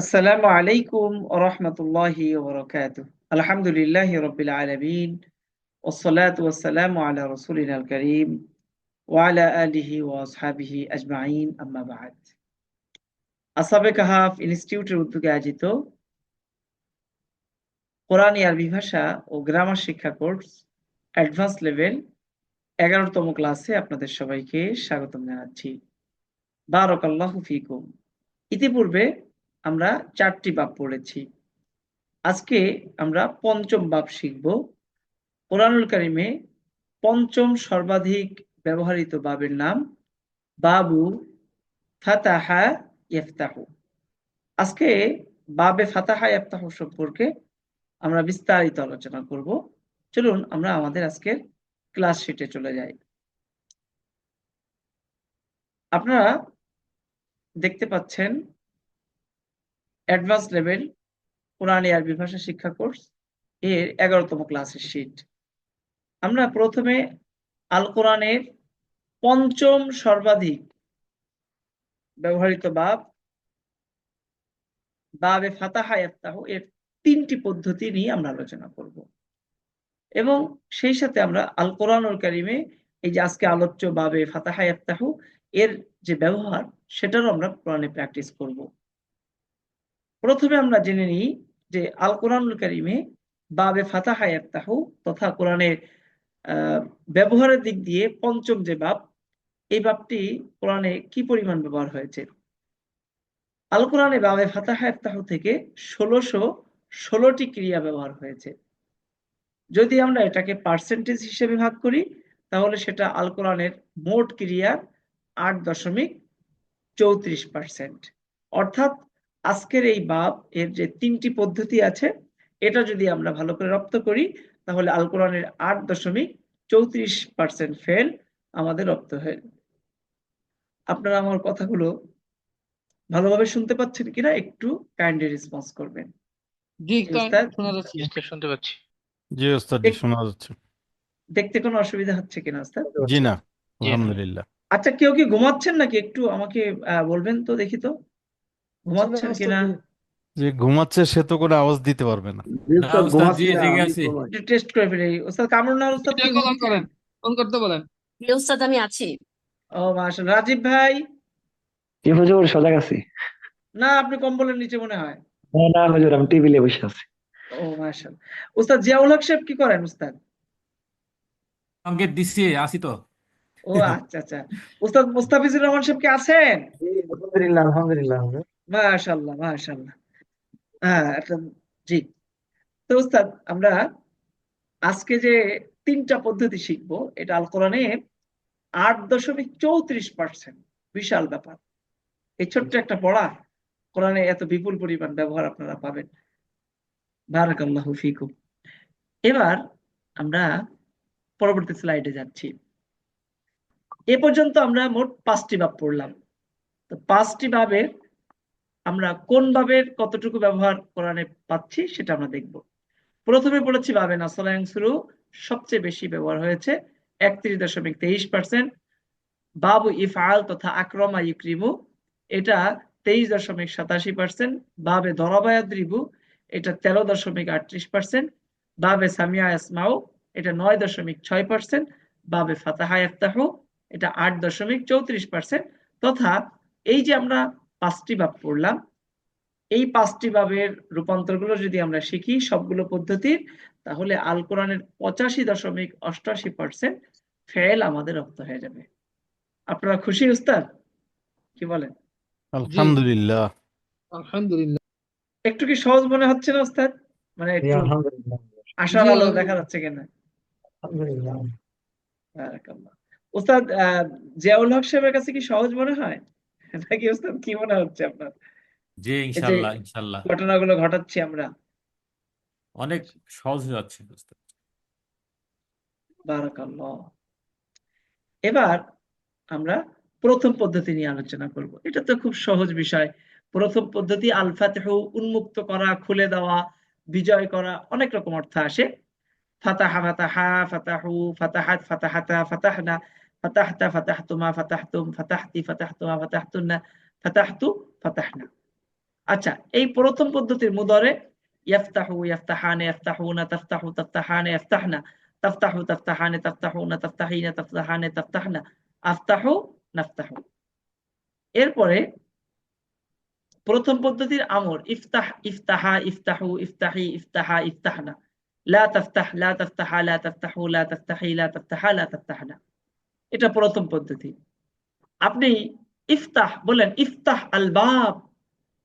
আসসালামু আলাইকুম রহমতুল্লাহি ওবরকাত আলহামদুলিল্লাহ রবিল আলমিন। ওসলাত ওসালাম আলা রসুলিন আল করিম ওয়ালা আলিহি ওয়াসহাবিহি আজমাইন। আম্মাবাদ আসাবে কাহাফ ইনস্টিটিউটের উদ্যোগে আয়োজিত কোরআন আরবি ভাষা ও গ্রামার শিক্ষা কোর্স অ্যাডভান্স লেভেল এগারোতম ক্লাসে আপনাদের সবাইকে স্বাগতম জানাচ্ছি। বারক আল্লাহ ফিকুম। ইতিপূর্বে আমরা চারটি বাপ পড়েছি। আজকে আমরা পঞ্চম বাপ শিখব। কোরআনুল কারিমে পঞ্চম সর্বাধিক ব্যবহৃত বাবের নাম বাবু ফাতাহা ইফতাহু। আজকে বাবে ফাতাহা ইফতাহু সম্পর্কে আমরা বিস্তারিত আলোচনা করব। চলুন আমরা আমাদের আজকের ক্লাস শিটে চলে যাই। আপনারা দেখতে পাচ্ছেন অ্যাডভান্স লেভেল কোরআনী আরবি ভাষা শিক্ষা কোর্স এর এগারোতম ক্লাসের শিট আমরা প্রথমে আল কোরআনের পঞ্চম সর্বাধিক ব্যবহৃত বাব, বাবে ফাতাহা এর তিনটি পদ্ধতি নিয়ে আমরা আলোচনা করব। এবং সেই সাথে আমরা আল কোরআনুল কারিমে এই যে আজকে আলোচ্য বাবে ফাতাহা এর যে ব্যবহার, সেটারও আমরা কোরআনে প্র্যাকটিস করব। প্রথমে আমরা জেনে নিই যে আল কোরআনুল কারিমে বাবে ফাতাহা ইফতাহ তথা কোরআনের ব্যবহারের দিক দিয়ে পঞ্চম যে বাব, এই বাবটি কোরআনে কি পরিমাণ ব্যবহার হয়েছে? আল কোরআনে বাবে ফাতাহা ইফতাহ থেকে ষোলোশো ষোলোটি ক্রিয়া ব্যবহার হয়েছে। যদি আমরা এটাকে পার্সেন্টেজ হিসেবে ভাগ করি, তাহলে সেটা আল কোরআনের মোট ক্রিয়ার আট দশমিক চৌত্রিশ পার্সেন্ট অর্থাৎ আজকের এই বাপ এর যে তিনটি পদ্ধতি আছে এটা যদি আমরা ভালো করে রপ্ত করি তাহলে আল কোরআনের আট দশমিক চৌত্রিশ পার্সেন্ট ফেল আমাদের রপ্ত হয়ে। আপনারা আমার কথাগুলো ভালোভাবে শুনতে পাচ্ছেন কিনা একটু কাইন্ডলি রেসপন্স করবেন। জি শোনা যাচ্ছে। শুনতে পাচ্ছি। জি ওস্তাদ শোনা যাচ্ছে। দেখতে কোনো অসুবিধা হচ্ছে কিনা ওস্তাদ? জি না আলহামদুলিল্লাহ। আচ্ছা কেউ কি ঘুমাচ্ছেন নাকি? একটু আমাকে আহ, বলবেন তো দেখি তো। ঘুমাচ্ছেন কিনা? যে ঘুমাচ্ছে সে তো কোনো আওয়াজ দিতে পারবে না। না, উস্তাদ, জি, ঠিক আছে। একটু টেস্ট করে ফেলি। ওস্তাদ কামরুন নাহার ওস্তাদ কি? ভিডিও কল অন করেন করতে বলেন। জি ওস্তাদ আমি আছি। ও মাশাআল্লাহ। রাজীব ভাই? জি হুজুর সজাগ আছি। না আপনি কম্বলের নিচে মনে হয়। না না হুজুর আমি টেবিলে বসে আছি। ও মাশাআল্লাহ। ওস্তাদ জিয়াউল হক সাহেব কি করেন ওস্তাদ? সংকেত দিচ্ছি আসি তো। ও আচ্ছা আচ্ছা। ওস্তাদ মুস্তাফিজুর রহমান সাহেব কি আছেন? আলহামদুলিল্লাহ আলহামদুলিল্লাহ হুজুর। মাশাআল্লাহ মাশাআল্লাহ। হ্যাঁ জি। তো ওস্তাদ আমরা আজকে যে তিনটা পদ্ধতি শিখব এটা আল কোরআনে আট দশমিক চৌত্রিশ পার্সেন্ট বিশাল ব্যাপার। এই ছোট্ট একটা পড়া কোরআনে এত বিপুল পরিমাণ ব্যবহার আপনারা পাবেন। বারাকাল্লাহু ফিকুম। এবার আমরা পরবর্তী স্লাইডে যাচ্ছি। এ পর্যন্ত আমরা মোট পাঁচটি বাব পড়লাম। তো পাঁচটি বাবের আমরা কোন বাবের কতটুকু ব্যবহার কোরআনে পাচ্ছি সেটা আমরা দেখব। প্রথমে বলেছি বাবে নাসলাং শুরু সবচেয়ে বেশি ব্যবহার হয়েছে, একত্রিশ দশমিক তেইশ পার্সেন্ট বাবু ইফআল তথা আক্রমা ইউক্রিমু, এটা তেইশ দশমিক সাতাশি পার্সেন্ট বাবে দরবায়াদ্রিবু এটা তেরো দশমিক আটত্রিশ পার্সেন্ট বাবে সামিয়া ইসমাউ এটা নয় দশমিক ছয় পার্সেন্ট বাবে ফাতাহা ইফতাহু এটা আট দশমিক চৌত্রিশ পার্সেন্ট তথা এই যে আমরা পাঁচটি বাব পড়লাম। এই পাঁচটি বাবের রূপান্তরগুলো যদি আমরা শিখি সবগুলো পদ্ধতির তাহলে আল কোরআনের পঁচাশি দশমিক অষ্টআশি পার্সেন্ট ফেল আমাদের রপ্ত হয়ে যাবে। আপনারা খুশি উস্তাদ? কি বলেন? আলহামদুলিল্লাহ। আলহামদুলিল্লাহ। একটু কি সহজ মনে হচ্ছে না উস্তাদ? মানে একটু আশার আলো দেখা যাচ্ছে কিনা? আলহামদুলিল্লাহ। উস্তাদ আহ, জিয়াউল হক সাহেবের কাছে কি সহজ মনে হয়? নাকি উস্তাদ কি মনে হচ্ছে আপনার? জি ইনশাল্লাহ ইনশাল্লাহ। ঘটনাগুলো ঘটাচ্ছি আমরা। অনেক সহজ হয়ে যাচ্ছে বারাকাল্লাহ। এবার আমরা প্রথম পদ্ধতি নিয়ে আলোচনা করব। এটা তো খুব সহজ বিষয়। প্রথম পদ্ধতি আল ফাতহু উন্মুক্ত করা খুলে দেওয়া বিজয় করা অনেক রকম অর্থ আসে। ফাতাহা ফাতাহা ফাতাহু ফাতাহাত ফাতাহাতা ফাতাহনা ফাতাহতা ফাতাহতুমা ফাতাহতুম ফাতাহতি ফাতাহতুমা ফাতাহতুন্না ফাতাহতু ফাতাহনা আচ্ছা এই প্রথম পদ্ধতির মুদরে ইয়াফতাহু ইয়াফতাহানে ইয়াফতাহুনা তাফতাহু তাফতাহানে ইয়াফতাহনা তাফতাহু তাফতাহানে তাফতাহুনা তাফতাহিনা তাফতাহানে তাফতাহনা আফতাহু নাফতাহু এরপরে প্রথম পদ্ধতির আমর ইফতাহ ইফতাহা ইফতাহু ইফতাহি ইফতাহা ইফতাহনা লা তাফতাহ লা তাফতাহা লা তাফতাহু লা তাফতাহি লা তাফতাহা লা তাফতাহনা এটা প্রথম পদ্ধতি। আপনি ইফতাহ বলেন ইফতাহ আল বাব,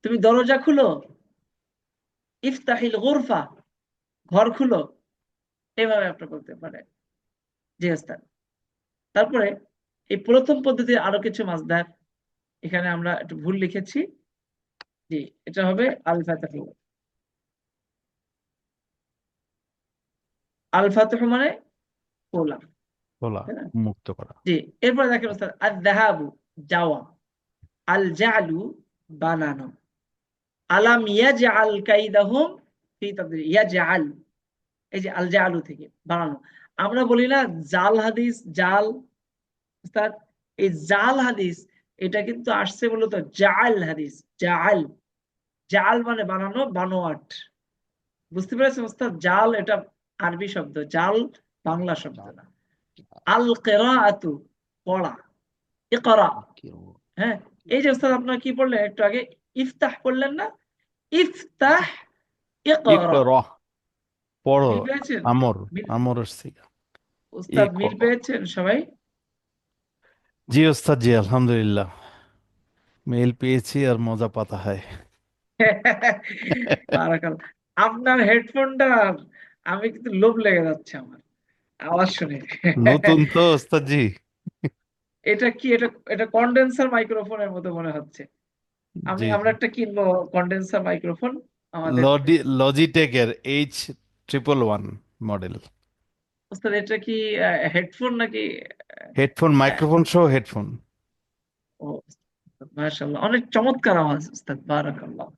তুমি দরজা খুলো, ইফতাহিল গুরফা, ঘর খুলো। এভাবে আপনি বলতে পারেন জি ওস্তাদ তারপরে এই প্রথম পদ্ধতির আরও কিছু মাসদার এখানে আমরা একটু ভুল লিখেছি। জি, এটা হবে আল ফাতহু মানে খোলা। খোলা মুক্ত করা। জি এরপরে দেখেন ওস্তাদ আল যাহাবু যাওয়া আল জালু বানানো। আলাম ইয়াজআল কাইদাহুম ফি তাদবির ইয়াজআল এই যে আল জালু থেকে বানানো। আমরা বলি না জাল হাদিস জাল ওস্তাদ এই জাল হাদিস এটা কিন্তু আসছে মূলত জাল হাদিস জাল জাল মানে বানানো বানোয়াট। বুঝতে পেরেছেন ওস্তাদ? জাল এটা আরবি শব্দ জাল বাংলা শব্দ না। আল পড়া। ইকরা। হ্যাঁ এই যে ওস্তাদ আপনারা কি পড়লেন? একটু আগে ইফতাহ পড়লেন না? ইফতাহ ইকরা। পড়ো আমর আমরের সিগা। ওস্তাদ মিল পেয়েছেন সবাই? জি ওস্তাদ জি আলহামদুলিল্লাহ। মেল পেয়েছি আর মজা পাতা হয়। আপনার হেডফোনটা আমি কিন্তু লোভ লেগে যাচ্ছে আমার। আওয়াজ শুনে। নতুন তো ওস্তাদ জি এটা কি এটা এটা কন্ডেন্সার মাইক্রোফোনের মতো মনে হচ্ছে। আমি আমরা একটা কিনবো কন্ডেন্সার মাইক্রোফোন আমাদের। লজিটেকের এইচ ট্রিপল ওয়ান মডেল ওস্তাদ এটা কি হেডফোন নাকি? হেডফোন মাইক্রোফোন সহ হেডফোন ও মাশাআল্লাহ। অনেক চমৎকার আওয়াজ উস্তাদ বারাকাল্লাহ।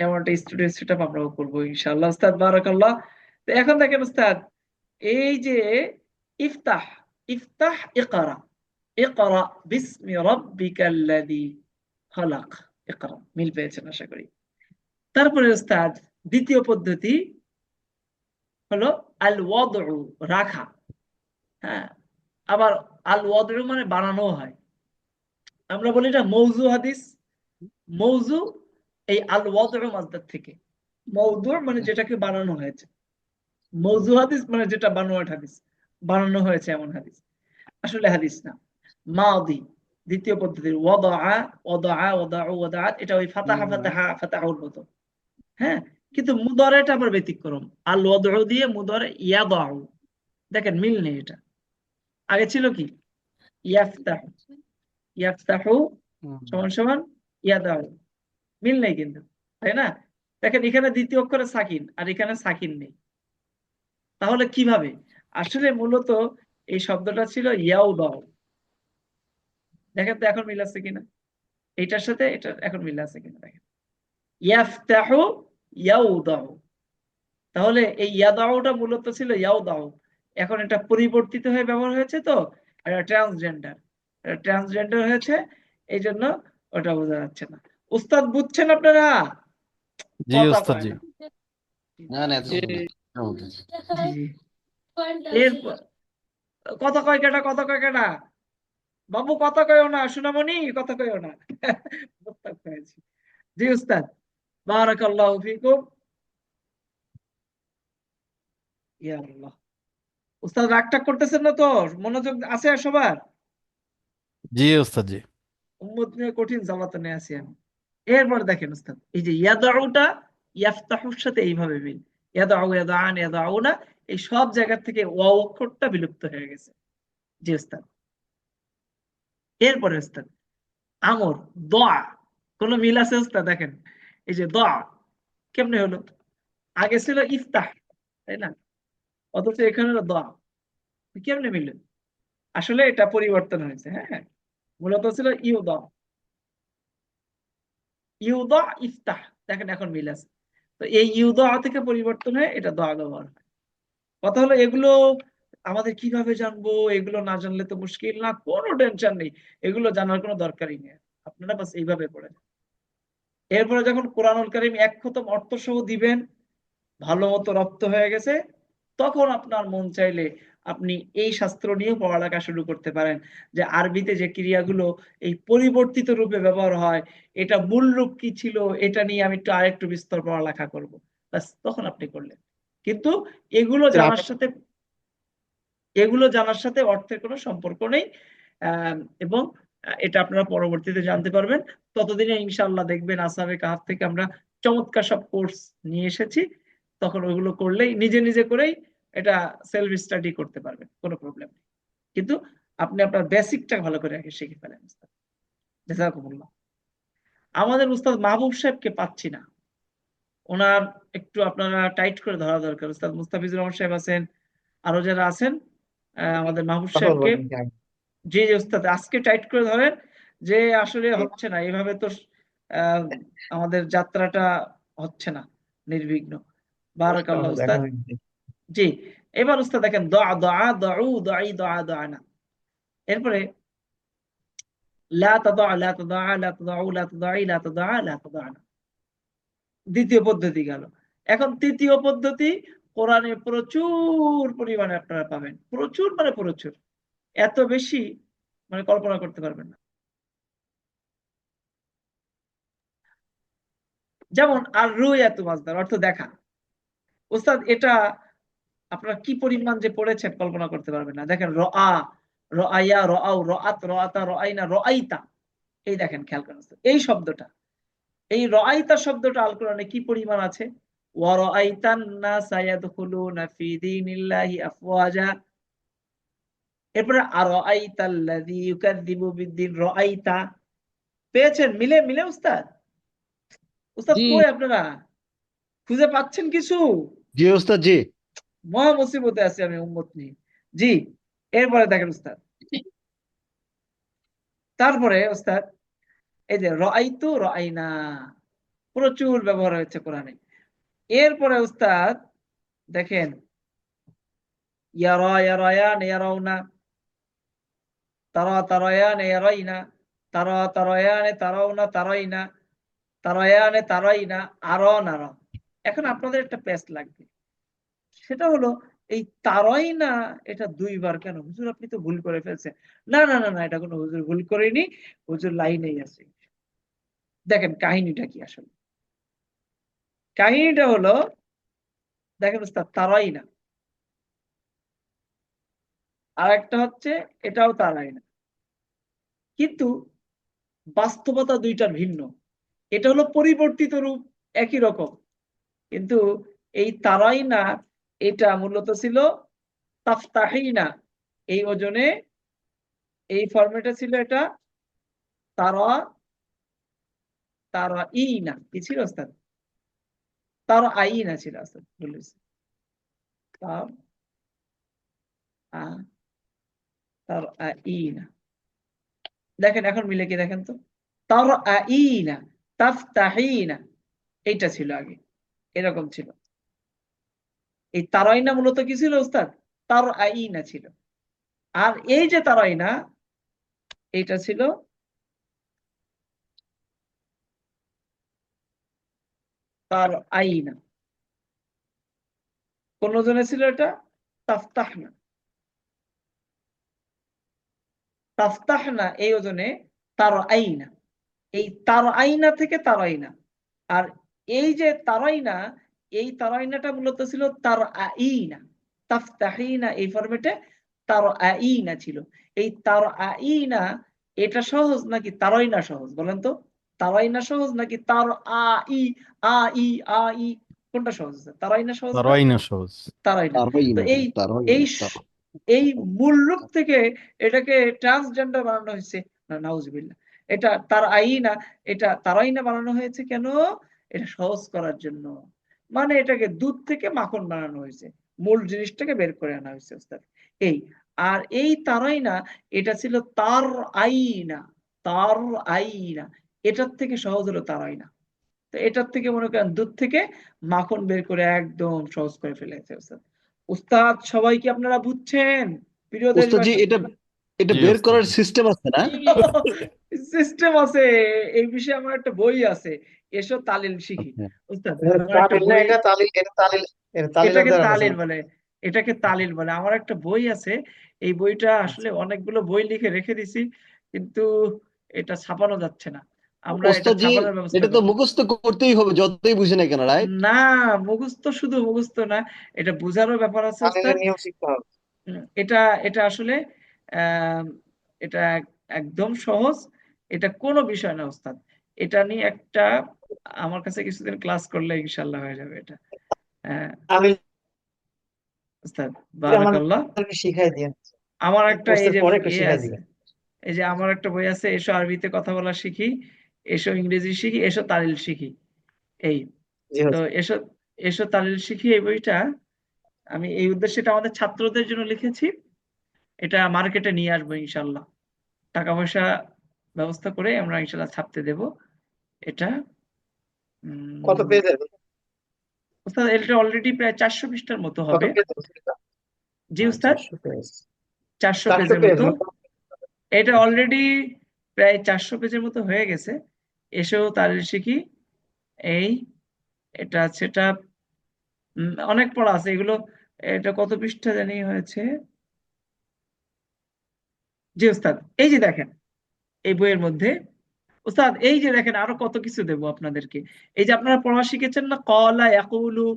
এমন একটা স্টুডিও সেটআপ আমরাও করব ইনশাআল্লাহ। উস্তাদ বারাকাল্লাহ। তো এখন দেখেন উস্তাদ, এই যে ইফতাহ ইফতাহ ইকরা ইকরা বিসমি রাব্বিকাল্লাযী ইকরা, মিল পেয়েছেন আশা করি। তারপরে উস্তাদ, দ্বিতীয় পদ্ধতি হলো আল ওয়াদউ রাখা। হ্যাঁ আবার আল ওয়াদউ মানে বানানো হয়। আমরা বলি এটা মৌজু হাদিস। মৌজু এই আল ওয়াদউ মাসদার থেকে। মৌদু মানে যেটাকে বানানো হয়েছে। মৌজু হাদিস মানে যেটা বানোয়াট হাদিস। বানানো হয়েছে এমন হাদিস। আসলে হাদিস না। মাদি দ্বিতীয় পদ্ধতির ওয়াদা ওয়াদা ওয়াদাউ ওয়াদাআত এটা ওই ফাতাহা ফাতাহা ফাতাহুর মতো। হ্যাঁ? কিন্তু মুদারেটা আবার ব্যতিক্রম। আল ওয়াদউ দিয়ে মুদারে ইয়াদাউ। দেখেন মিল নেই এটা। আগে ছিল কি? ইয়াফতাহু। ইয়াফতাহু সমান সমান ইয়াদাউ। মিল নেই কিন্তু তাই না? দেখেন এখানে দ্বিতীয় অক্ষরে সাকিন আর এখানে সাকিন নেই। তাহলে কীভাবে? আসলে মূলত এই শব্দটা ছিল ইয়াউদাউ দেখেন তো এখন মিল আছে কিনা? এটার সাথে এটা এখন মিল আছে কিনা দেখেন? ইয়াফতাহু ইয়াউদাউ তাহলে এই ইয়াদাউটা মূলত ছিল ইয়াউদাউ এখন এটা পরিবর্তিত হয়ে ব্যবহার হয়েছে তো? এটা ট্রান্সজেন্ডার ট্রান্সজেন্ডার হয়েছে এই জন্য ওটা বোঝা যাচ্ছে না। উস্তাদ বুঝছেন আপনারা? জি কয় জি। না? না। এরপর কথা কয় কেটা কথা কয় কেটা বাবু কথা কয়ও না? সোনামণি কথা কয়ও না? জি উস্তাদ। বারাকাল্লাহু ফিকুম। ইয়া আল্লাহ। উস্তাদ রাগটা করতেছেন না তো? মনোযোগ আছে আর সবার? জি উস্তাদ জি। উম্মত নিয়ে কঠিন জ্বালাতনে আছি আমি। এরপর দেখেন উস্তাদ এই যে ইয়াদাউটা ইয়াফতাহুর সাথে এইভাবে মিল। এই সব জায়গা থেকে ওয়াও অক্ষরটা বিলুপ্ত হয়ে গেছে। জি উস্তাদ। এরপরে উস্তাদ, আমর, দোয়া, কোন মিল আছে দেখেন, এই যে দোয়া, কেমনে হলো? আগে ছিল ইফতাহ, তাই না? অথচ এখানে দোয়া। কেমনে মিলল? আসলে এটা পরিবর্তন হয়েছে হ্যাঁ? মূলত ছিল ইউদা। ইউদা, ইফতাহ, দেখেন এখন মিল আছে। তো এই ইউদা থেকে পরিবর্তন হয়ে এটা দোয়া ব্যবহার হয়। কথা হলো, এগুলো আমাদের কীভাবে জানব, এগুলো না জানলে তো মুশকিল না, কোনো টেনশন নেই, এগুলো জানার কোনো দরকারই নেই। আপনারা বাস এইভাবে পড়ে যান এরপরে যখন কোরআনুল করিম এক খতম অর্থ সহ দিবেন, ভালো মতো রপ্ত হয়ে গেছে, তখন আপনার মন চাইলে আপনি এই শাস্ত্র নিয়েও পড়ালেখা শুরু করতে পারেন। যে আরবিতে যে ক্রিয়াগুলো এই পরিবর্তিত রূপে ব্যবহার হয় এটা মূল রূপ কি ছিল এটা নিয়ে আমি একটু আরেকটু বিস্তর পড়ালেখা করব। ব্যাস তখন আপনি করলেন। কিন্তু এগুলো জানার সাথে এগুলো জানার সাথে অর্থের কোনো সম্পর্ক নেই। আহ, এবং এটা আপনারা পরবর্তীতে জানতে পারবেন। ততদিনে ইনশাল্লাহ দেখবেন আসাবে কাহাফ থেকে আমরা চমৎকার সব কোর্স নিয়ে এসেছি। তখন ওগুলো করলেই নিজে নিজে করেই এটা সেলফ স্টাডি করতে পারবেন কোনো প্রবলেম নেই। কিন্তু আপনি আপনার বেসিকটা ভালো করে আগে শিখে ফেলেন আমাদের উস্তাদ মাহবুব সাহেবকে পাচ্ছি না। ওনার একটু আপনারা টাইট করে ধরা দরকার উস্তাদ মুস্তাফিজুর রহমান সাহেব আছেন আরও যারা আছেন আমাদের মাহবুব সাহেবকে। জি জি উস্তাদ আজকে টাইট করে ধরেন যে আসলে হচ্ছে না এভাবে তো আহ, আমাদের যাত্রাটা হচ্ছে না নির্বিঘ্ন। বারাকাল্লাহ উস্তাদ। জি, এবার উস্তাদ দেখেন এরপরে দ্বিতীয় পদ্ধতি গেল। এখন তৃতীয় পদ্ধতি, কোরআনে প্রচুর পরিমাণে আপনারা পাবেন। প্রচুর মানে প্রচুর। এত বেশি মানে কল্পনা করতে পারবেন না। যেমন, আর রুয়াত মাজদার অর্থ দেখা। ওস্তাদ এটা আপনারা কি পরিমাণ যে পড়েছেন কল্পনা করতে পারবেন না। দেখেন রআ রআইয়া রআউ রআত রআতা রআইনা রআইতা। এই দেখেন খেয়াল করেন। উস্তাদ। এই শব্দটা এই র আইতা শব্দটা আল কোরআনে কি পরিমাণ আছে? ওয়া রআইতান নাসা ইয়াদখুলুনা ফি দীনিল্লাহি আফওয়াজা। এরপরে আরাআইতাল্লাযী ইউকাযযিবু বিদ্দিন রআইতা। পেয়েছেন? মিলে মিলে উস্তাদ। উস্তাদ কই আপনারা? খুঁজে পাচ্ছেন কিছু? জি ওস্তাদ জি। মহা মুসিবতে আছি আমি উম্মত নিয়ে। জি, এরপরে দেখেন উস্তাদ। তারপরে উস্তাদ, এই যে রাআইতু রাআইনা, প্রচুর ব্যবহার হয়েছে কোরআনে। এরপরে উস্তাদ, দেখেন, ইয়ারা ইয়ারায়ান ইয়ারাউনা, তারা তারায়ান ইয়ারাইনা, তারা তারায়ানে তারাউনা তারাইনা, তারায়ানে তারাইনা, আরা নারা। এখন আপনাদের একটা পেস্ট লাগবে। সেটা হলো, এই তারাই না এটা দুইবার কেন? হুজুর, আপনি তো ভুল করে ফেলছেন। না না না না, এটা কোনো হুজুর ভুল করেনি। হুজুর লাইনেই আছে। দেখেন কাহিনীটা কি আসলে? কাহিনীটা হলো, দেখেন উস্তাদ, তারাই না। আর একটা হচ্ছে, এটাও তারাই না। কিন্তু বাস্তবতা দুইটার ভিন্ন। এটা হলো পরিবর্তিত রূপ, একই রকম। কিন্তু এই তারাই না এটা মূলত ছিল তাফতাহিনা। এই ওজনে এই ফরম্যাটে ছিল এটা তারা তারা ই না কি ছিল ওস্তাদ? তারা আইনা ছিল ওস্তাদ বলেছি তার তার দেখেন, এখন মিলে কি দেখেন তো? তার আইনা তাফতাহিনা, এইটা ছিল আগে, এরকম ছিল। এই তারাইনা মূলত কি ছিল ওস্তাদ তার আইনা ছিল। আর এই যে তারাইনা, এইটা ছিল তার আইনা কোন জনে ছিল এটা? তাফতাহনা। তাফতাহনা এই ওজনে তার আইনা এই তার আইনা থেকে তার আইনা আর এই যে তারাইনা এই তারাইনাটা মূলত ছিল তার আইনা তাফতাহিনা এই ফরম্যাটে তার আইনা ছিল। এই তার আইনা এটা সহজ নাকি তারাইনা সহজ বলেন তো? তারাইনা সহজ নাকি তার আ ই আ ই আ ই কোনটা সহজ আছে? তারাইনা সহজ না? তারাই না সহজ। তারাইনা। তো এই এই এই মূল রূপ থেকে এটাকে ট্রান্সজেন্ডার বানানো হয়েছে। না নাউজুবিল্লাহ। এটা তার আইনা এটা তারাইনা বানানো হয়েছে কেন? এটা সহজ করার জন্য। মানে এটাকে দুধ থেকে মাখন বানানো হয়েছে। মূল জিনিসটাকে বের করে আনা হয়েছে ওস্তাদ। এই আর এই তারাইনা এটা ছিল তার আইনা তার আইনা। এটার থেকে সহজ হলো তারাইনা। তো এটার থেকে মনে করেন দুধ থেকে মাখন বের করে একদম সহজ করে ফেলেছে ওস্তাদ। উস্তাদ সবাই কি আপনারা বুঝছেন? প্রিয় এটা এটা বের করার সিস্টেম আছে না? সিস্টেম আছে এই বিষয়ে আমার একটা বই আছে এসো তালিল শিখি আচ্ছা। উস্তাদ এটা তালিল এটা তালিল এটা তালিল এটা তালিল এটাকে তালিল বলে এটাকে তালিল বলে। আমার একটা বই আছে এই বইটা আসলে অনেকগুলো বই লিখে রেখে দিছি কিন্তু এটা ছাপানো যাচ্ছে না। আমরা এটা তো মুখস্থ করতেই হবে যতই বুঝে না কেন রাইট না মুখস্থ শুধু মুখস্থ না এটা বোঝারও ব্যাপার আছে এটা এটা আসলে আহ, এটা একদম সহজ। এটা কোনো বিষয় না ওস্তাদ। এটা নিয়ে একটা আমার কাছে কিছুদিন ক্লাস করলে ইনশাল্লাহ হয়ে যাবে এটা। ওস্তাদ বারাকাল্লাহ। শিখাই দিয়েন। আমার একটা এই যে এই আমার একটা বই আছে এসো আরবিতে কথা বলা শিখি এসো ইংরেজি শিখি এসো তালিল শিখি। এই তো এসো এসো তালিল শিখি এই বইটা। আমি এই উদ্দেশ্যে আমাদের ছাত্রদের জন্য লিখেছি। এটা মার্কেটে নিয়ে আসব ইনশাল্লাহ টাকা পয়সা ব্যবস্থা করে আমরা ইনশাল্লাহ ছাপতে দেব। এটা কত উম, পেজের ওস্তাদ এটা অলরেডি প্রায় চারশো পৃষ্ঠার মতো হবে। জি উস্তাদ চারশো পেজ। পেজের মতো। এটা অলরেডি প্রায় চারশো পেজের মতো হয়ে গেছে। এসেও তালিল শিখি এই এটা সেটা অনেক পড়া আছে। এগুলো এটা কত পৃষ্ঠা জানি হয়েছে? জি উস্তাদ এই যে দেখেন এই বইয়ের মধ্যে উস্তাদ এই যে দেখেন আরও কত কিছু দেবো আপনাদেরকে। এই যে আপনারা পড়া শিখেছেন না? কলা ইয়াকুলু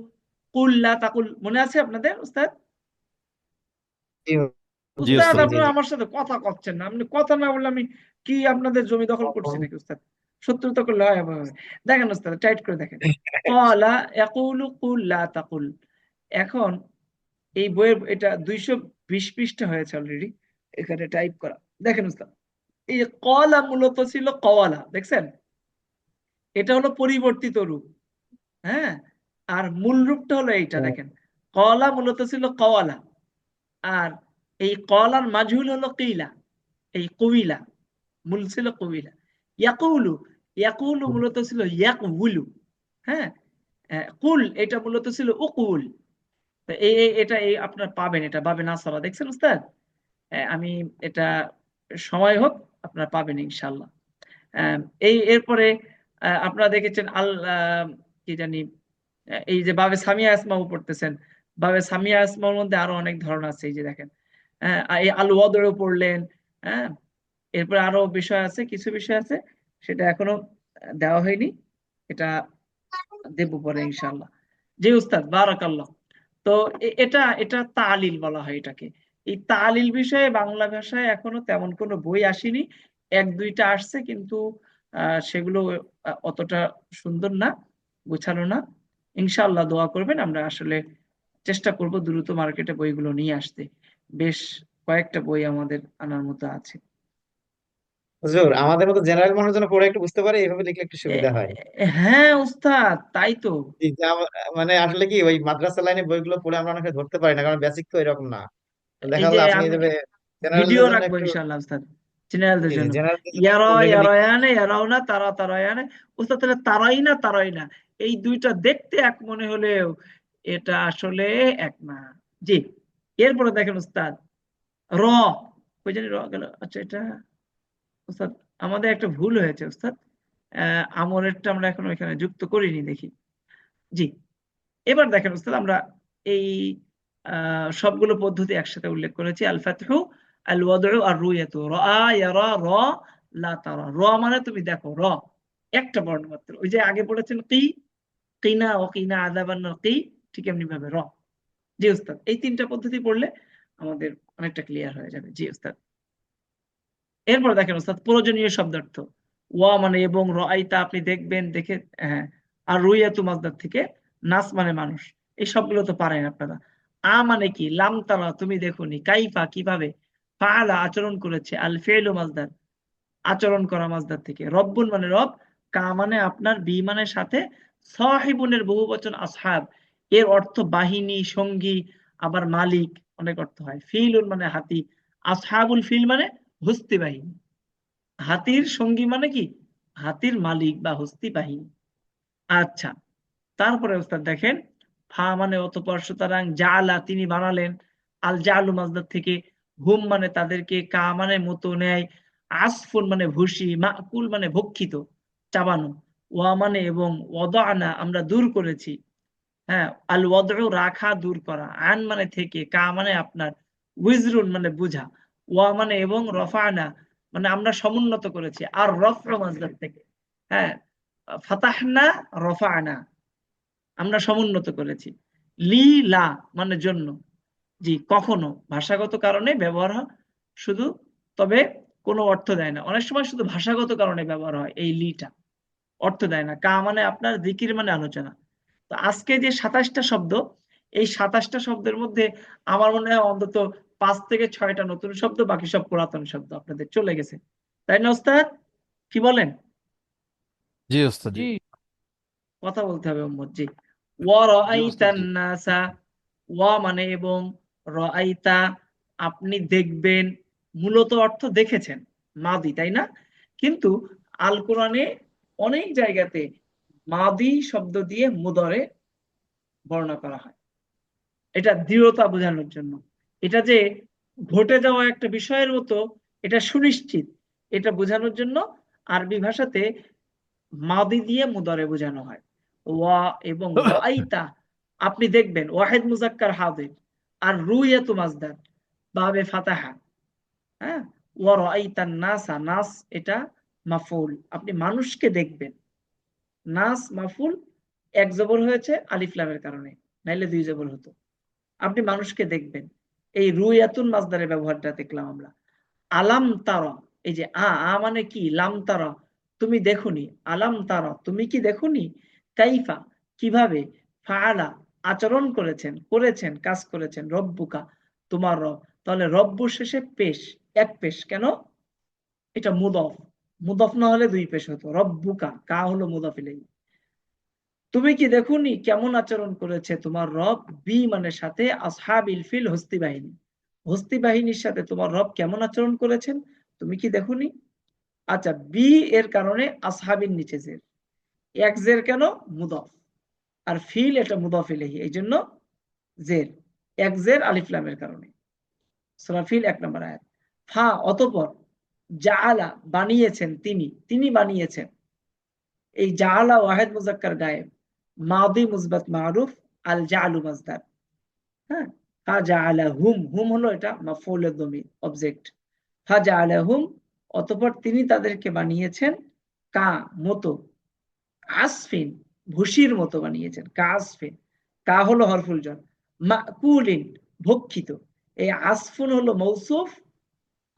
কুল্লা তাকুল মনে আছে আপনাদের জি উস্তাদ ওস্তাদ আপনারা আমার সাথে কথা করছেন না। আপনি কথা না বললে আমি কি আপনাদের জমি দখল করছি নাকি উস্তাদ শত্রুতা করলে হয় এভাবে। দেখেন উস্তাদ টাইট করে দেখেন। কলা ইয়াকুলু কুল লা তাকুল। এখন এই বইয়ের এটা দুইশো বিশ পৃষ্ঠা হয়েছে অলরেডি এখানে টাইপ করা। দেখেন উস্তাদ এই কলা মূলত ছিল কওয়ালা দেখছেন? এটা হলো পরিবর্তিত রূপ হ্যাঁ? আর মূল রূপটা হলো এইটা হ্যাঁ। দেখেন। কলা মূলত ছিল কওয়ালা আর এই কলার মাজহুল হলো কিলা এই কবিলা মূল ছিল কবিলা। ইয়াকুলু ইয়াকুলু মূলত ছিল ইয়াকউলু হ্যাঁ? কুল এটা মূলত ছিল উকুল। এটা এই আপনার পাবেন এটা পাবেন আসলা দেখছেন উস্তাদ? আমি এটা সময় হোক আপনারা পাবেন ইনশাল্লাহ এই এরপরে আপনারা দেখেছেন আল কি জানি এই যে বাবে সামিয়া আসমাও পড়তেছেন, বাবে সামিয়া আসমার মধ্যে আরও অনেক ধরন আছে, এই যে দেখেন। এই আল ওয়াদরও পড়লেন হ্যাঁ এরপরে আরও বিষয় আছে, কিছু বিষয় আছে, সেটা এখনও দেওয়া হয়নি, এটা দেব পরে ইনশাআল্লাহ। জি উস্তাদ, বারাকাল্লাহ। তো এটা এটা তালিল বলা হয় এটাকে। এই তালিল বিষয়ে বাংলা ভাষায় এখনও তেমন কোনো বই আসেনি। এক দুইটা আসছে কিন্তু সেগুলো অতটা সুন্দর না গোছানো না। ইনশাআল্লাহ দোয়া করবেন আমরা আসলে চেষ্টা করব দ্রুত মার্কেটে বইগুলো নিয়ে আসতে। বেশ কয়েকটা বই আমাদের আনার মতো আছে। হুজুর আমাদের মতো জেনারেল মানুষ যেন পড়ে একটু বুঝতে পারে এইভাবে লিখলে একটু সুবিধা হয়। হ্যাঁ উস্তাদ তাই তো। মানে আসলে কি ওই মাদ্রাসা লাইনে বইগুলো পড়ে আমরা অনেকে ধরতে পারি না কারণ বেসিক তো এরকম না। দেখা আপনি দেবে ভিডিও রাখব ইনশাআল্লাহ জেনারেলদের জন্য। ইয়ারা ইয়ারায়ানে তারা তারায়ানে উস্তাদ তাহলে তারাই না তারাই না। এই দুইটা দেখতে এক মনে হলেও এটা আসলে এক না। জি এরপরে দেখেন উস্তাদ র। কই জানি র গেল। আচ্ছা এটা উস্তাদ আমাদের একটা ভুল হয়েছে উস্তাদ। আহ আমরেরটা আমরা এখন ওইখানে যুক্ত করিনি দেখি। জি এবার দেখেন উস্তাদ আমরা এই সবগুলো পদ্ধতি একসাথে উল্লেখ করেছি। আল ফাতহু আল ওয়াদউ আর রুয়াতু রা ইয়ারা র, লা তারা র। মানে তুমি দেখো, র। একটা বর্ণ মাত্র। ওই যে আগে পড়েছেন কি? কিনা ও কিনা আযাবান কি? ঠিক এমনি ভাবে র। জি, উস্তাদ। এই তিনটা পদ্ধতি পড়লে আমাদের অনেকটা ক্লিয়ার হয়ে যাবে। জি, উস্তাদ। এরপর দেখেন উস্তাদ, প্রয়োজনীয় শব্দার্থ। ওয়া মানে এবং রাইতা আপনি দেখবেন, দেখে হ্যাঁ। আর রুইয়াতু মাজদার থেকে নাস মানে মানুষ। এই সবগুলো তো পারেন আপনারা। আ মানে কি? লাম তারা তুমি দেখোনি। কাইফা, কীভাবে? ফাআলা আচরণ করেছে। আল ফেলু মাজদার আচরণ করা মাজদার থেকে। রব্বুন মানে রব, কা মানে আপনার, বি মানে সাথে। সাহিবুনের বহু বচন আসহাব। এর অর্থ বাহিনী, সঙ্গী, আবার মালিক, অনেক অর্থ হয়। ফিলুন মানে হাতি। আসহাবুল ফিল মানে হস্তি বাহিনী। হাতির সঙ্গী মানে কি? হাতির মালিক বা হস্তি বাহিনী। আচ্ছা তারপরে ওস্তাদ দেখেন ফা মানে অতঃপর সুতরাং জালা তিনি বানালেন। আল জালু মাজদার থেকে হুম মানে তাদেরকে কা মানে মতো নেয়। আসফুন মানে ভুসি মাকুল মানে ভক্ষিত, চাবানো। ওয়া মানে এবং ওয়াদানা আমরা দূর করেছি। হ্যাঁ আল ওয়াদউ রাখা, দূর করা। আন মানে থেকে, কা মানে আপনার। উইজরুন মানে বুঝা। ওয়া মানে এবং রফানা মানে আমরা সমুন্নত করেছি। আর রফ মাজদার থেকে। হ্যাঁ ফাতাহনা রফানা। আমরা সমুন্নত করেছি। লি লা মানে জন্য। জি কখনো। ভাষাগত কারণে ব্যবহার হয় শুধু তবে কোনো অর্থ দেয় না। অনেক সময় শুধু ভাষাগত কারণে ব্যবহার হয় এই লিটা। অর্থ দেয় না। কা মানে আপনার জিকির মানে আলোচনা। তো আজকে যে সাতাশটা শব্দ এই সাতাশটা শব্দের মধ্যে আমার মনে হয় অন্তত পাঁচ থেকে ছয়টা নতুন শব্দ বাকি সব পুরাতন শব্দ আপনাদের চলে গেছে। তাই না ওস্তাদ? কি বলেন? জি ওস্তাদ জি। জি। কথা বলতে হবে মোহাম্মদ জি ওয়া রাআইতান নাসা ওয়া মানে এবং রাআইতা আপনি দেখবেন মূলত অর্থ দেখেছেন মাদি তাই না? কিন্তু আল কোরআনে অনেক জায়গাতে মাদি শব্দ দিয়ে মুদরে বর্ণনা করা হয়। এটা দৃঢ়তা বোঝানোর জন্য। এটা যে ঘটে যাওয়া একটা বিষয়ের মতো এটা সুনিশ্চিত। এটা বোঝানোর জন্য আরবি ভাষাতে মাদি দিয়ে মুদরে বোঝানো হয়। ওয়া এবং ওয়াইতা আপনি দেখবেন, ওয়াহিদ মুজাক্কার হাদির আর রুইয়াতু মাজদার, বাবে ফাতাহা। হ্যাঁ? ওয়া রাআইতান নাসা, নাস এটা মাফউল। আপনি মানুষকে দেখবেন। নাস মাফুল এক জবর হয়েছে, আলিফ লামের কারণে, নাইলে দুই জবর হতো। আপনি মানুষকে দেখবেন। এই রুইয়াতুন মাজদারের ব্যবহারটা দেখলাম আমরা। আলাম তারা, এই যে আ আ মানে কি? লাম তারা। তুমি দেখুনি? আলাম তারা, তুমি কি দেখোনি? কাইফা, কীভাবে ফাআলা আচরণ করেছেন করেছেন, কাজ করেছেন, রব্বুকা, তোমার রব। তাহলে রব্বু শেষে পেশ, এক পেশ, কেন? এটা মুদফ। মুদফ না হলে দুই পেশ হতো। রব্বুকা, কা হলো মুদফ ইলাইহি। তুমি কি দেখোনি কেমন আচরণ করেছে তোমার রব? বি মানে সাথে আসহাবিল ফিল হস্তি বাহিনী। হস্তি বাহিনীর সাথে তোমার রব কেমন আচরণ করেছেন? তুমি কি দেখুনি? আচ্ছা বি এর কারণে আসহাবিন নিচে জের এক জের কেন? মুদফ। আর ফিল এটা মুদফ ইলাইহি, এই জন্য জের। এক জের আলিফ লামের কারণে। সূরা ফিল এক নম্বর আয়াত। ফা, অতঃপর জাআলা, বানিয়েছেন তিনি। তিনি বানিয়েছেন। এই জাআলা ওয়াহিদ মুজাক্কার গায়েব। মাদি মুসবাত মারুফ, আল জাআলু মাজদার হ্যাঁ? ফা জাআলা হুম। হুম হলো এটা মাফউলের দমির অবজেক্ট ফা জাআলা হুম, অতঃপর তিনি তাদেরকে বানিয়েছেন কা, মতো। আসফিন ভুসির মতো বানিয়েছেন কা আসফিন কা হলো হরফুল জন মাকুলিন ভক্ষিত। এই আসফুন হলো মৌসুফ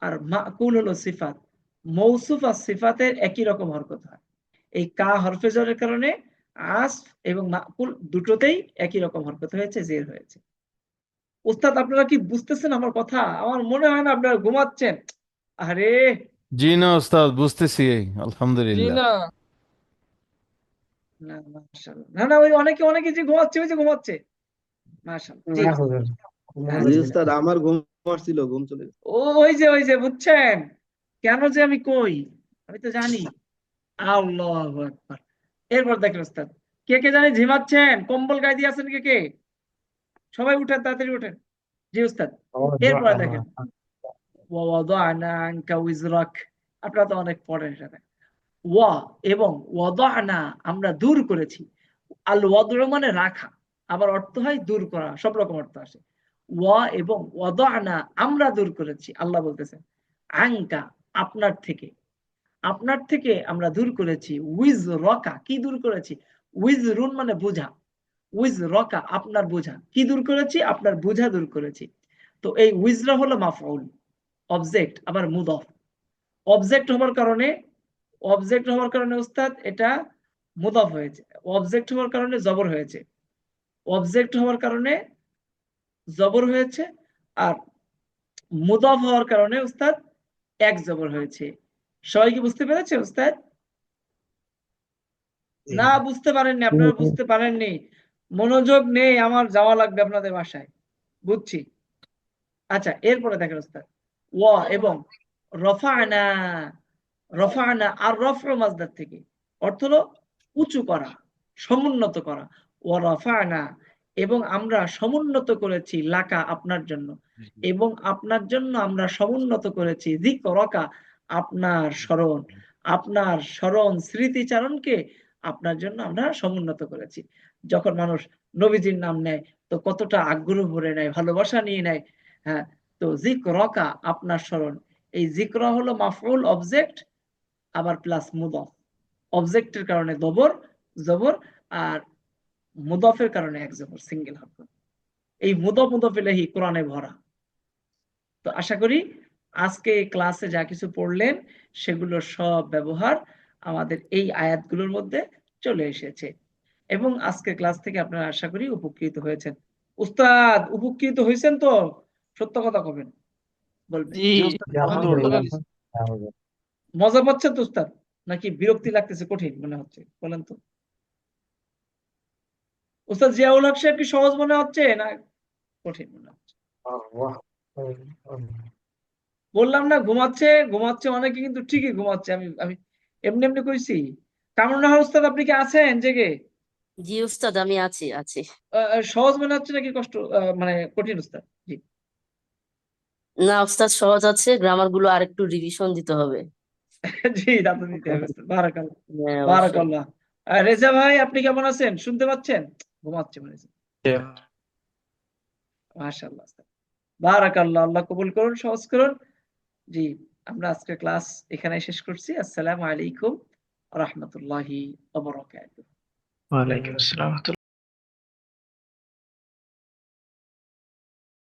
আর মাকুল হলো সিফাত। মৌসুফ আর সিফাতের একই রকম হরকত হয়। এই কা হরফে জরের কারণে আসফ এবং মাকুল দুটোতেই একই রকম হরকত হয়েছে জের হয়েছে। উস্তাদ আপনারা কি বুঝতেছেন আমার কথা? আমার মনে হয় না আপনারা ঘুমাচ্ছেন। আরে জি না ওস্তাদ বুঝতেছি। জি আলহামদুলিল্লাহ না না মাশাআল্লাহ। না না ওই অনেকে অনেকে যে ঘুমাচ্ছে ওই যে ঘুমাচ্ছে। মাশাআল্লাহ। হ্যাঁ, জি উস্তাদ আমার ঘুম আসছিল ঘুম চলে গেছে। ও ওই যে ওই যে বুঝছেন? কেন যে আমি কই? আমি তো জানি। আল্লাহু আকবার। এরপর দেখেন ওস্তাদ কে কে জানি ঝিমাচ্ছেন? কম্বল গায়ে দিয়ে আছেন কে কে? সবাই উঠেন তাড়াতাড়ি উঠেন। জি উস্তাদ। এরপরে দেখেন ওয়াদানা আনকা উইজরাক আপনারা তো অনেক পড়েন এটা এবং ওয়াদানা আমরা দূর করেছি। আল ওয়াদু মানে রাখা, আবার অর্থ হয় দূর করা, সব রকম অর্থ আসে। ওয়া এবং ওয়াদানা আমরা দূর করেছি, আল্লাহ বলতেছেন আঙ্কা আপনার থেকে। আপনার থেকে আমরা দূর করেছি উইজ রকা কি দূর করেছি? উইজ রুন মানে বোঝা। উইজ রকা আপনার বোঝা। কি দূর করেছি? আপনার বোঝা দূর করেছি। তো এই উইজরা হলো মাফউল, অবজেক্ট, আবার মুদফ। অবজেক্ট হওয়ার কারণে অবজেক্ট হওয়ার কারণে উস্তাদ এটা মুদফ হয়েছে। অবজেক্ট হওয়ার কারণে জবর হয়েছে। অবজেক্ট হওয়ার কারণে জবর হয়েছে আর মুদফ হওয়ার কারণে উস্তাদ এক জবর হয়েছে। সবাই কি বুঝতে পেরেছে উস্তাদ না বুঝতে পারেননি আপনারা বুঝতে পারেননি। মনোযোগ নেই আমার যাওয়া লাগবে আপনাদের বাসায়। বুঝছি। আচ্ছা এরপরে দেখেন উস্তাদ ওয়া এবং রফানা। রফানা আর রফর মাজদার থেকে। অর্থ হলো উঁচু করা সমুন্নত করা। ও রফানা এবং আমরা সমুন্নত করেছি লাকা আপনার জন্য। এবং আপনার জন্য আমরা সমুন্নত করেছি যিকরকা আপনার স্মরণ। আপনার স্মরণ স্মৃতিচারণকে আপনার জন্য আমরা সমুন্নত করেছি। যখন মানুষ নবীজির নাম নেয় তো কতটা আগ্রহ ভরে নেয় ভালোবাসা নিয়ে নেয়। হ্যাঁ তো জিক রকা আপনার স্মরণ। এই যিকর হলো মাফউল অবজেক্ট আবার প্লাস মুদফ অবজেক্টের কারণে দবর জবর আর মুদফের কারণে এক জবর সিঙ্গেল হরফ এই মুদফ মুদফ ইলাহি কোরআনে ভরা। তো আশা করি আজকে এই ক্লাসে যা কিছু পড়লেন সেগুলোর সব ব্যবহার আমাদের এই আয়াতগুলোর মধ্যে চলে এসেছে। এবং আজকের ক্লাস থেকে আপনারা আশা করি উপকৃত হয়েছেন। উস্তাদ উপকৃত হয়েছেন তো? সত্য কথা কবেন? বলবেন। মজা পাচ্ছেন তো উস্তাদ? নাকি বিরক্তি লাগতেছে কঠিন মনে হচ্ছে বলেন তো। উস্তাদ জিয়াউল হক সাহেব কি সহজ মনে হচ্ছে না কঠিন মনে হচ্ছে? বললাম না ঘুমাচ্ছে ঘুমাচ্ছে অনেকে কিন্তু ঠিকই ঘুমাচ্ছে আমি আমি এমনি এমনি কইছি। কামরুন্নাহার উস্তাদ আপনি কি আছেন জেগে? জি উস্তাদ আমি আছি আছি। সহজ মনে হচ্ছে নাকি কষ্ট মানে কঠিন উস্তাদ? জি। না উস্তাদ সহজ আছে গ্রামারগুলো আর একটু রিভিশন দিতে হবে। জি তা তো দিতে হবে। বারাকাল্লাহ। হ্যাঁ বারাকাল্লাহ। রেজা ভাই আপনি কেমন আছেন? শুনতে পাচ্ছেন? ঘুমাচ্ছে মনে হচ্ছে। মাশাআল্লাহ বারাকাল্লাহ আল্লাহ কবুল করুন সহজ করুন। জি আমরা আজকে ক্লাস এখানে শেষ করছি। আসসালামু আলাইকুম রহমতুল্লাহি ওয়া বারাকাতুহু। ওয়ালাইকুম আসসালাম।